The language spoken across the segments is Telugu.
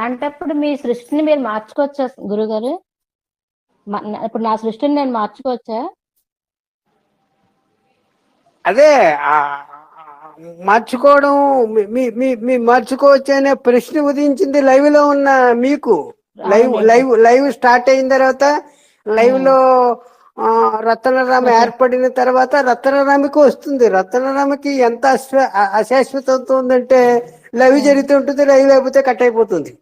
అంటే ఇప్పుడు మీ సృష్టిని మీరు మార్చుకోవచ్చా గురుగారు? ఇప్పుడు నా సృష్టిని నేను మార్చుకోవచ్చా? అదే మార్చుకోవడం మీ- మార్చుకోవచ్చు అనే ప్రశ్న ఉదయించింది లైవ్లో ఉన్న మీకు. లైవ్. లైవ్ లైవ్ స్టార్ట్ అయిన తర్వాత లైవ్లో రత్నరామ ఏర్పడిన తర్వాత రత్నరామకి వస్తుంది. రత్నరామకి ఎంత అశ్వ- అ- అశాశ్వతత్వం ఉందంటే లైవ్ జరుగుతూ ఉంటుంది లైవ్ అయిపోతే కట్ అయిపోతుంది.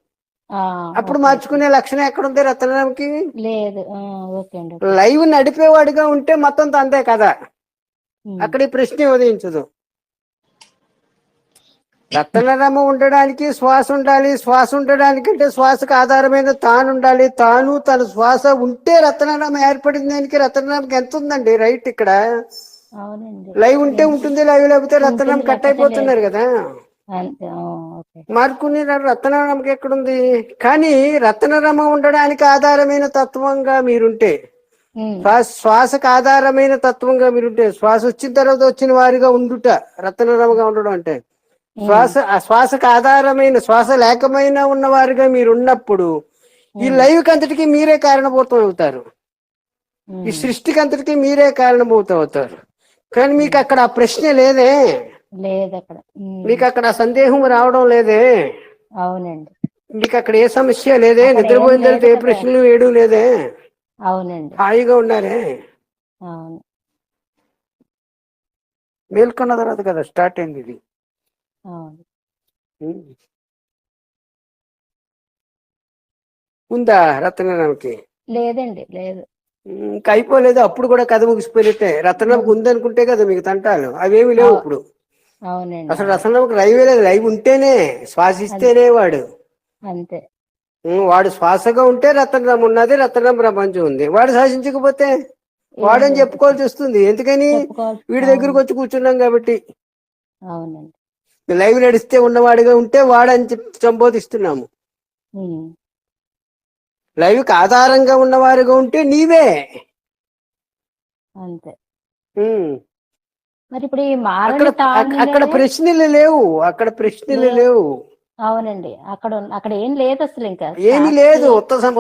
అప్పుడు. మార్చుకునే లక్షణం ఎక్కడ ఉంది రత్నరామకి? లేదు. ఆ, ఓకే అండి లైవ్ నడిపేవాడిగా ఉంటే మొత్తం అంతే కదా. అక్కడ ఈ ప్రశ్న ఉదయించదు. రత్నరమ ఉండడానికి శ్వాస ఉండాలి. శ్వాస ఉండడానికి అంటే శ్వాసకు ఆధారమైన తాను ఉండాలి. తాను తన శ్వాస ఉంటే రత్నరామ ఏర్పడిన దానికి రత్నరామకి ఎంత ఉందండి రైట్ ఇక్కడ? లైవ్ ఉంటే ఉంటుంది లైవ్ లేకపోతే రత్నరామ కట్ అయిపోతున్నారు కదా. మార్కుని రత్నరామకి ఎక్కడుంది? కానీ రత్నరమ ఉండడానికి ఆధారమైన తత్వంగా మీరుంటే శ్వాసకు ఆధారమైన తత్వంగా మీరుంటే శ్వాస వచ్చిన తర్వాత వచ్చిన వారిగా ఉండుట రత్నరమగా ఉండడం అంటే శ్వాస ఆ శ్వాసకు ఆధారమైన శ్వాస లేకమైన ఉన్నవారుగా మీరు ఉన్నప్పుడు ఈ లైవ్ అంతటికి మీరే కారణభూతం అవుతారు ఈ సృష్టికి అంతటికి మీరే కారణభూతం అవుతారు కానీ మీకు అక్కడ ఆ ప్రశ్న లేదే. లేదు అక్కడ మీకు అక్కడ సందేహం రావడం లేదే? అవునండి. మీకు అక్కడ ఏ సమస్య లేదే? అక్కడ ఏం నిద్రపోయిన తర్వాత ఏ లేదు కదా. ప్రశ్నలు వేయడం లేదే? అవునండి. హాయిగా ఉన్నారే అవును. మేల్కొన్న తర్వాత కదా స్టార్ట్ అయింది ఇది. ఉందా రత్నరామకి లేదండి లేదు. ఇంకా అయిపోలేదు. అప్పుడు కూడా కథ ముగిసిపోయినట్టే. రత్నరామకి ఉందనుకుంటే కదా మీకు తంటాలు. అవేమి లేవు ఇప్పుడు. అవునండి అసలు రత్నరామకి లైవ్ లేదు లైవ్ ఉంటేనే శ్వాసిస్తేనే వాడు. అంతే. వాడు శ్వాసగా ఉంటే రత్నరామ ఉన్నది రత్నరామ ప్రపంచం ఉంది. వాడు శాసించకపోతే వాడని. చెప్పుకోవాల్సి వస్తుంది. ఎందుకని? వీడి దగ్గరకు వచ్చి కూర్చున్నాం కాబట్టి. అవునండి. లైవ్ నడిస్తే ఉన్నవాడిగా ఉంటే వాడని చెప్పి సంబోధిస్తున్నాము. లైవ్కి ఆధారంగా ఉన్నవారుగా ఉంటే నీవే. అంతే. మరి ఇప్పుడు ఈ అక్కడ ప్రశ్నలు లేవు. అక్కడ ప్రశ్నలు లేవు. అవునండి. అక్కడ అక్కడ ఏం లేదు అసలు ఇంకా. ఏమీ లేదు.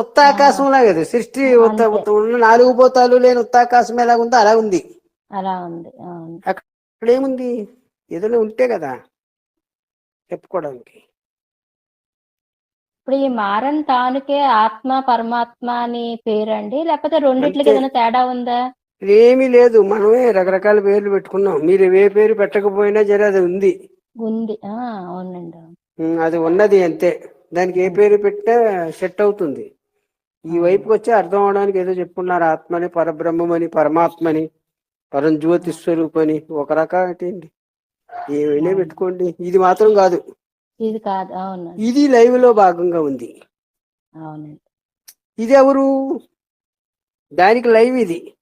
ఉత్త ఆకాశం లాగా అది. సృష్టి ఉన్న నాలుగు పోతాలు లేని ఉత్త ఆకాశం ఎలా ఉందో అలా ఉంది. అలా ఉంది. అవును అక్కడ ఏముంది? ఏదైనా ఉంటే కదా చెప్పుకోవడానికి. ఇప్పుడు ఈ మారని తానుకే ఆత్మ పరమాత్మ అని పేరండి? లేకపోతే రెండిట్లకి. ఏదైనా తేడా ఉందా? ఏమీ లేదు. మనమే రకరకాల పేర్లు పెట్టుకున్నాం. మీరు ఏ పేరు పెట్టకపోయినా జర అది ఉంది. ఉంది. అవునండి. అది ఉన్నది అంతే. దానికి ఏ పేరు పెట్టినా సెట్ అవుతుంది. ఈ వైపుకి వచ్చి అర్థం అవడానికి ఏదో చెప్పుకున్నారు ఆత్మని పరబ్రహ్మమని పరమాత్మని పరంజ్యోతి స్వరూపని ఒక రకమేంటి ఏమైనా పెట్టుకోండి. ఇది మాత్రం కాదు. ఇది కాదు. అవును. ఇది లైవ్లో భాగంగా ఉంది. అవునండి. ఇది ఎవరు? దానికి లైవ్ ఇది.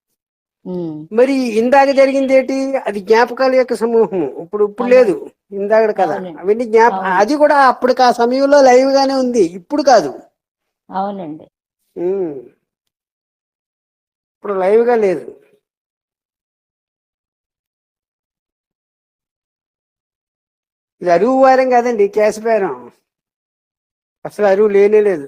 మరి ఇందాక జరిగింది ఏంటి అది జ్ఞాపకాల యొక్క సమూహం ఇప్పుడు ఇప్పుడు. లేదు. ఇందాక కదా. అవన్నీ జ్ఞాప. అది కూడా అప్పుడు ఆ సమయంలో లైవ్ గానే ఉంది. ఇప్పుడు కాదు. అవునండి. ఇప్పుడు లైవ్గా లేదు. ఇది అరువు వారం కాదండి. కేసు బేరం అసలు అరువు లేనే లేదు.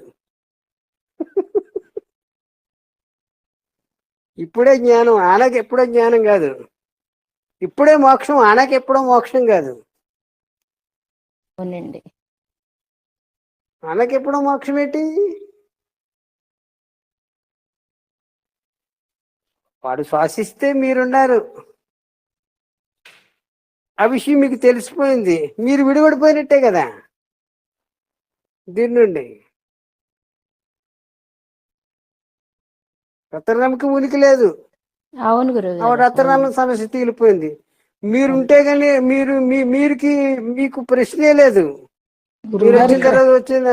ఇప్పుడే జ్ఞానం ఆనకి ఎప్పుడో జ్ఞానం కాదు. ఇప్పుడే మోక్షం ఆనకి ఎప్పుడో మోక్షం కాదు. అవునండి. ఆనకి ఎప్పుడో మోక్షం ఏంటి? వాడు శ్వాసిస్తే మీరున్నారు. ఆ విషయం మీకు తెలిసిపోయింది. మీరు విడిపడిపోయినట్టే కదా. దీని నుండి రత్నరామకి ఉనికి లేదు. అవును గురువు ఆ రత్నరామ సమస్య తీలిపోయింది. మీరుంటే గానీ మీరు మీ మీరుకి మీకు ప్రశ్నే లేదు. మీరు వచ్చిన తర్వాత వచ్చిన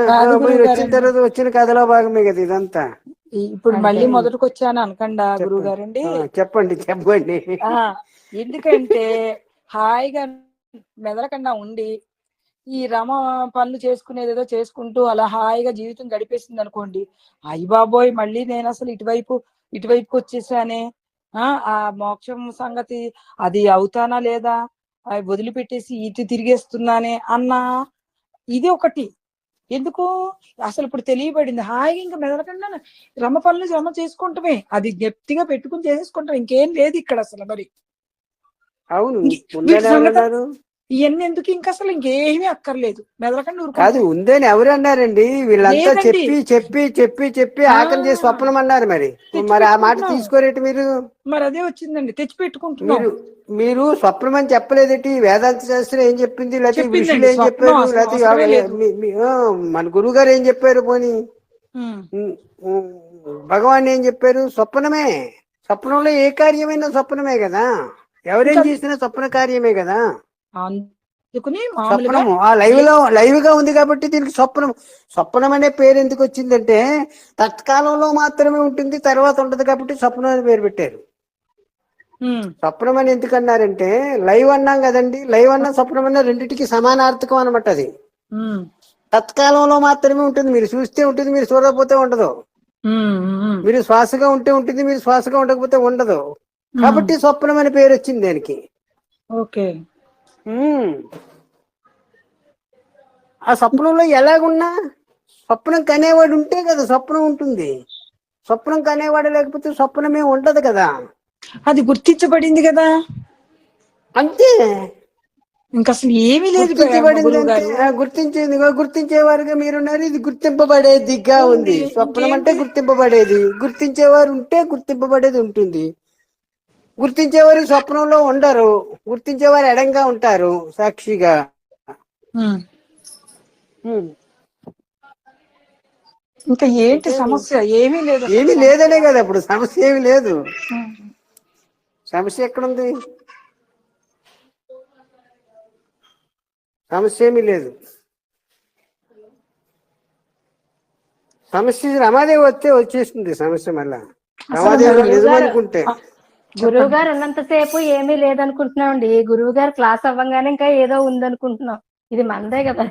మీరు వచ్చిన. తర్వాత వచ్చిన కథలో భాగమే కదా ఇదంతా. ఇప్పుడు. మళ్ళీ మొదటికి వచ్చాను అనకండా గురువు గారండి. చెప్పండి చెప్పండి. ఎందుకంటే హాయిగా మెదలకుండా ఉండి ఈ రమ పనులు చేసుకునేది ఏదో చేసుకుంటూ అలా హాయిగా జీవితం గడిపేసింది అనుకోండి. అయ్యి బాబోయ్ మళ్ళీ నేను అసలు ఇటువైపు ఇటువైపుకి వచ్చేసానే? ఆ ఆ మోక్షం సంగతి అది అవుతానా లేదా? వదిలిపెట్టేసి ఇటు తిరిగేస్తున్నానే అన్న? ఇది ఒకటి. ఎందుకు? అసలు ఇప్పుడు తెలియబడింది. హాయిగా ఇంకా మెదలకుండా రమ పనులు జమ చేసుకుంటమే. అది గట్టిగా పెట్టుకుని చేసేసుకుంటాం. ఇంకేం లేదు ఇక్కడ అసలు మరి. అవును. ఇవన్నీ ఎందుకు ఇంకా అసలు ఇంకేమీ అక్కర్లేదు. మెదలకుండా కాదు. ఉందని ఎవరు అన్నారండి? వీళ్ళంతా. చెప్పి చెప్పి చెప్పి చెప్పి ఆఖరి చేసి. స్వప్నం అన్నారు మరి. మరి ఆ మాట. తీసుకోరేటి మీరు? మరి అదే వచ్చిందండి. తెచ్చి పెట్టుకుంటున్నాం. మీరు స్వప్నం అని చెప్పలేదేటి? వేదాంత శాస్త్రం ఏం చెప్పింది? లేకపోతే ఏం చెప్పారు? లేకపోతే మన గురువు గారు ఏం చెప్పారు పోని? భగవాన్ ఏం చెప్పారు? స్వప్నమే. స్వప్నంలో ఏ కార్యమైనా స్వప్నమే కదా. ఎవరేం చేసినా స్వప్న కార్యమే కదా. అందుకుని మామూలుగా ఆ లైవ్లో లైవ్గా ఉంది కాబట్టి దీనికి స్వప్నం స్వప్నం అనే పేరు ఎందుకు వచ్చిందంటే తత్కాలంలో మాత్రమే ఉంటుంది తర్వాత ఉండదు కాబట్టి స్వప్నం అని పేరు పెట్టారు. స్వప్నం అని ఎందుకు అన్నారంటే లైవ్ అన్నాం కదండి. లైవ్ అన్న స్వప్నం అన్న రెండింటికి సమానార్థకం అనమాట అది. తత్కాలంలో మాత్రమే ఉంటుంది. మీరు చూస్తే ఉంటుంది మీరు చూడకపోతే ఉండదు. మీరు శ్వాసగా ఉంటే ఉంటుంది మీరు శ్వాసగా ఉండకపోతే ఉండదు. కాబట్టి స్వప్నం అనే పేరు వచ్చింది దానికి. ఓకే. ఆ స్వప్నంలో ఎలాగున్నా స్వప్నం కనేవాడు ఉంటే కదా స్వప్నం ఉంటుంది. స్వప్నం కనేవాడు లేకపోతే స్వప్నమే ఉండదు కదా. అది గుర్తించబడింది కదా. అంతే. ఇంకా అసలు ఏమీ లేదు గుర్తించేది గుర్తించేవారుగా మీరున్నారు. ఇది గుర్తింపబడేదిగా ఉంది. స్వప్నం అంటే? గుర్తింపబడేది. గుర్తించేవారు ఉంటే గుర్తింపబడేది ఉంటుంది. గుర్తించేవారు స్వప్నంలో ఉండరు గుర్తించేవారు ఎడంగా ఉంటారు సాక్షిగా. ఇంకా ఏంటి సమస్య? ఏమీ లేదు. ఏమీ లేదనే కదా ఇప్పుడు సమస్య ఏమీ లేదు. సమస్య ఎక్కడుంది? సమస్య ఏమీ లేదు. సమస్య రమాదేవి వస్తే వచ్చేస్తుంది సమస్య మళ్ళా. రమాదేవి గురువు నిజం గారు- అనుకుంటే. గురువు గారు ఉన్నంతసేపు ఏమీ లేదనుకుంటున్నాం అండి గురువు గారు క్లాస్ అవ్వగానే ఇంకా ఏదో ఉందనుకుంటున్నాం. ఇది మనదే కదా.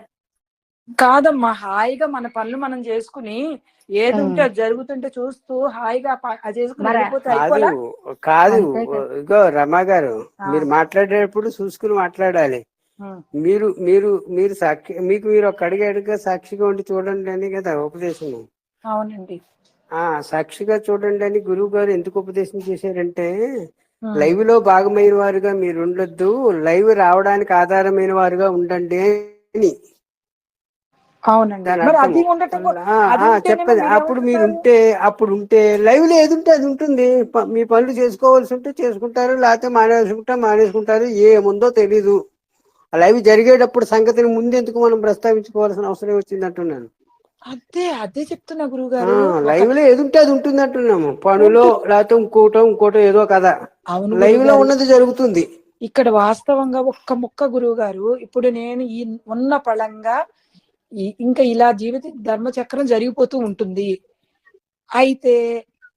కాదమ్మా హాయిగా మన పనులు మనం చేసుకుని ఏది. ఉంటే అది జరుగుతుంటే చూస్తూ హాయిగా కాదు కాదు. ఇగో రమా గారు. మీరు మాట్లాడేటప్పుడు చూసుకుని మాట్లాడాలి. మీరు మీరు మీరు సాక్షి మీకు మీరు ఒక అడిగాడుగా సాక్షిగా ఉండి చూడండి అని కదా ఉపదేశం అవునండి. సాక్షిగా చూడండి అని గురువు గారు ఎందుకు ఉపదేశం చేశారంటే. లైవ్లో భాగమైన వారుగా మీరు ఉండొద్దు లైవ్ రావడానికి ఆధారమైన వారుగా ఉండండి అని. అవునండి. ఆ, ఆ, మీరు అప్పుడు మీరు? ఉంటే అప్పుడు ఉంటే లైవ్లో ఏది ఉంటే అది ఉంటుంది. మీ పనులు చేసుకోవాల్సి ఉంటే చేసుకుంటారు లేకపోతే మానేసుకుంటా మానేసుకుంటారు ఏముందో తెలీదు. ఆ లైవ్ జరిగేటప్పుడు సంగతిని ముందెందుకు మనం ప్రస్తావించుకోవాల్సిన అవసరం వచ్చింది అంటున్నాను. అదే అదే చెప్తున్నా గురువు ఆ, గారు లైవ్లో ఏది ఉంటే అది ఉంటుంది అంటున్నాము పనులో లేకపోతే ఇంకోటో ఇంకోటో ఏదో కదా అవును లైవ్లో. ఉన్నది జరుగుతుంది. ఇక్కడ వాస్తవంగా ఒక్క ముక్క గురువు గారు ఇప్పుడు నేను ఈ ఉన్న పళంగా ఇంకా ఇలా జీవిత ధర్మచక్రం జరిగిపోతూ ఉంటుంది. అయితే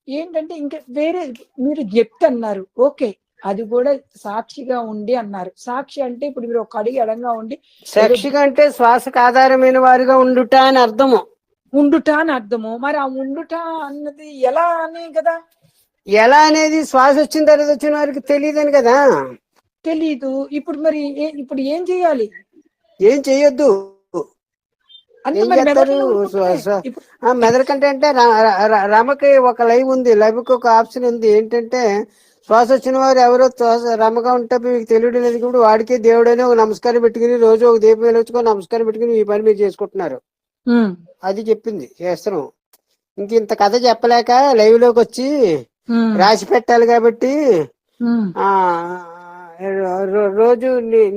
ఏంటంటే ఇంకా వేరే మీరు జప్తి అన్నారు. ఓకే అది కూడా సాక్షిగా ఉండి అన్నారు. సాక్షి అంటే ఇప్పుడు మీరు ఒక అడిగి ఎడంగా ఉండి సాక్షిగా అంటే శ్వాసకు ఆధారమైన వారుగా ఉండుట అని అర్థము. ఉండుట అని అర్థము. మరి ఆ ఉండుట అన్నది ఎలా అని కదా? ఎలా అనేది శ్వాస వచ్చిన తర్వాత వచ్చిన వారికి తెలియదని కదా? తెలీదు. ఇప్పుడు మరి ఇప్పుడు ఏం చేయాలి? ఏం చెయ్యొద్దు అంటే ఏం చేస్తారు? ఇప్పుడు మెదడుకంటే అంటే రమకి ఒక లైవ్ ఉంది. లైవ్కి ఒక ఆప్షన్ ఉంది. ఏంటంటే శ్వాస వచ్చిన వారు ఎవరో శ్వాస రమగా ఉంటే మీకు తెలియడం లేదు. కూడా వాడికే దేవుడని ఒక నమస్కారం పెట్టుకుని రోజు ఒక దీపం వెలుగుచుకొని నమస్కారం పెట్టుకుని ఈ పని మీరు చేసుకుంటున్నారు. అది చెప్పింది చేస్తున్నాం ఇంక ఇంత కథ చెప్పలేక లైవ్లోకి వచ్చి రాసి పెట్టాలి కాబట్టి. ఆ రోజు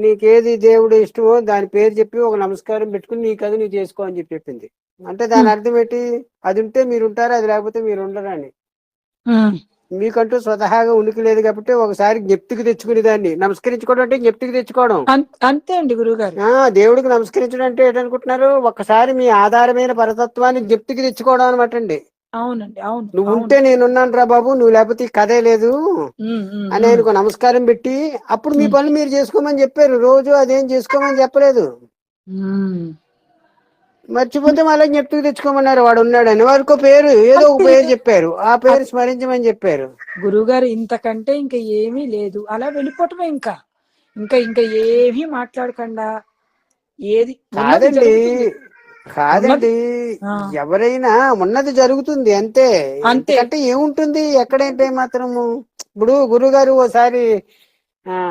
నీకేది దేవుడు ఇష్టమో దాని పేరు చెప్పి ఒక నమస్కారం పెట్టుకుని నీ కథ నువ్వు చేసుకో అని చెప్పి చెప్పింది. అంటే దాని అర్థం ఏంటి? అది ఉంటే మీరు ఉంటారు? అది లేకపోతే మీరు ఉండరు అని. మీకంటూ స్వతహాగా ఉనికి లేదు కాబట్టి ఒకసారి జ్ఞప్తికి తెచ్చుకునే దాన్ని నమస్కరించుకోవడం అంటే జ్ఞప్తికి తెచ్చుకోవడం. అంతే అండి గురువు గారు ఆ దేవుడికి నమస్కరించడం అంటే ఏంటనుకుంటున్నారు? ఒకసారి మీ ఆధారమైన పరతత్వాన్ని జ్ఞప్తికి తెచ్చుకోవడం అనమాట అండి. అవునండి అవును నువ్వు. ఉంటే నేనున్నాను రా బాబు నువ్వు లేకపోతే కథే లేదు. అని ఆయనకు నమస్కారం పెట్టి అప్పుడు మీ పనులు మీరు చేసుకోమని చెప్పారు. రోజు అదేం చేసుకోమని చెప్పలేదు. మర్చిపోతే మళ్ళీ జ్ఞప్తికి తెచ్చుకోమన్నారు. వాడు ఉన్నాడని. వారికి ఒక పేరు ఏదో ఒక పేరు చెప్పారు. ఆ పేరు స్మరించమని చెప్పారు. గురువు గారు ఇంతకంటే ఇంకా ఏమీ లేదు. అలా వెళ్ళిపోవటమే ఇంకా. ఇంకా ఇంకా ఏమీ మాట్లాడకుండా. ఏది కాదండి. కాదండి. ఎవరైనా ఉన్నది జరుగుతుంది అంతే. అంతే. ఎందుకంటే ఏముంటుంది? ఎక్కడైతే మాత్రము? ఇప్పుడు గురుగారు ఓసారి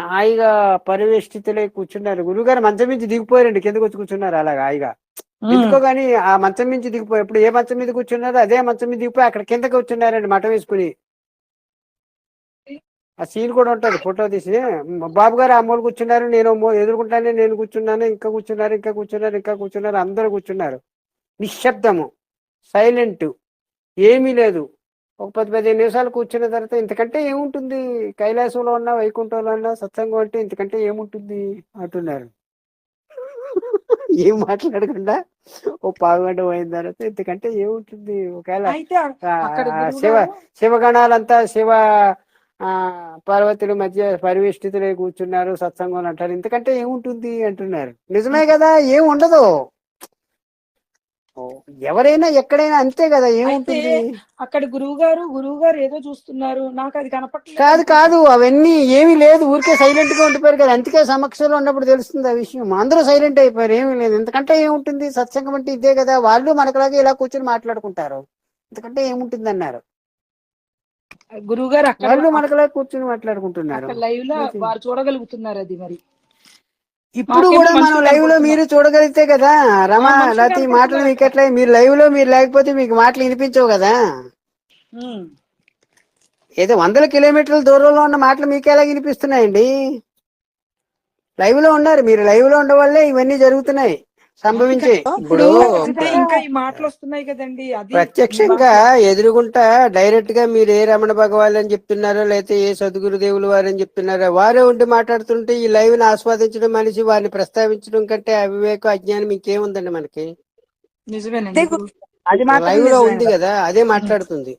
హాయిగా పరివేష్టితులై కూర్చున్నారు. గురుగారు మంచం నుంచి దిగిపోయారండి. కిందకు వచ్చి కూర్చున్నారు అలాగా హాయిగా. ఎందుకో గానీ ఆ మంచం నుంచి దిగిపోయి ఇప్పుడు ఏ మంచం మీద కూర్చున్నారో అదే మంచం మీద దిగిపోయి అక్కడ కిందకి కూర్చున్నారండి మఠం వేసుకుని. ఆ సీన్ కూడా ఉంటది ఫోటో తీసి. బాబు గారు ఆ మూల కూర్చున్నారు నేను ఎదుర్కొంటానే నేను కూర్చున్నాను ఇంకా కూర్చున్నారు ఇంకా కూర్చున్నారు ఇంకా కూర్చున్నారు అందరూ కూర్చున్నారు. నిశ్శబ్దము సైలెంట్ ఏమీ లేదు. ఒక పది పదిహేను నిమిషాలు కూర్చున్న తర్వాత ఇంతకంటే ఏముంటుంది? కైలాసంలో ఉన్నా వైకుంఠంలో ఉన్నా సత్సంగం అంటే ఇంతకంటే ఏముంటుంది? అంటున్నారు. ఏం మాట్లాడకుండా ఓ పావు గంట పోయిన తర్వాత ఇంతకంటే ఏముంటుంది? ఒకవేళ శివ శివగణాలంతా శివ ఆ పార్వతుల మధ్య పరివేష్టితులై కూర్చున్నారు సత్సంగం అంటారు. ఇంతకంటే ఏముంటుంది అంటున్నారు? నిజమే కదా? ఏం ఉండదు. ఎవరైనా ఎక్కడైనా అంతే కదా ఏముంటుంది? అక్కడ గురువు గారు గురువు గారు ఏదో చూస్తున్నారు. నాకు అది కనపట్లేదు. కాదు కాదు అవన్నీ ఏమీ లేదు. ఊరికే సైలెంట్గా ఉండిపోయారు కదా. అందుకే సమక్షంలో ఉన్నప్పుడు తెలుస్తుంది ఆ విషయం. అందరూ సైలెంట్ అయిపోయారు. ఏమీ లేదు. ఎందుకంటే ఏముంటుంది? సత్సంగం అంటే ఇదే కదా. వాళ్ళు మనకులాగే ఇలా కూర్చొని మాట్లాడుకుంటారు. ఎందుకంటే ఏముంటుంది అన్నారు. గురువు గారు అక్కడ వాళ్ళు మనకులా కూర్చొని మాట్లాడుకుంటున్నారు. లైవ్లో వారు చూడగలుగుతున్నారు అది మరి. ఇప్పుడు కూడా మనం లైవ్లో. మీరు చూడగలిగితే కదా రమా లేకపోతే ఈ మాటలు. మీకు ఎట్లా మీరు లైవ్లో మీరు లేకపోతే మీకు మాటలు వినిపించవు కదా. ఏదో వందల కిలోమీటర్ల దూరంలో ఉన్న మాటలు మీకు ఎలా వినిపిస్తున్నాయండి లైవ్లో ఉన్నారు మీరు లైవ్లో ఉండడం వల్లే ఇవన్నీ జరుగుతున్నాయి సంభవించే ఇప్పుడు ఇంకా ఈ మాటలు వస్తున్నాయి కదండి. అది ప్రత్యక్షంగా ఎదురుగుంటా డైరెక్ట్గా మీరు ఏ రమణ భగవాన్ అని చెప్తున్నారో లేకపోతే ఏ సద్గురు దేవులు వారని చెప్తున్నారో వారే ఉండి మాట్లాడుతుంటే ఈ లైవ్ని ఆస్వాదించడం మనిషి వారిని ప్రస్తావించడం కంటే అవివేకం అజ్ఞానం ఇంకేముందండి మనకి? నిజమేనండి. అది లైవ్లో. ఉంది కదా అదే మాట్లాడుతుంది.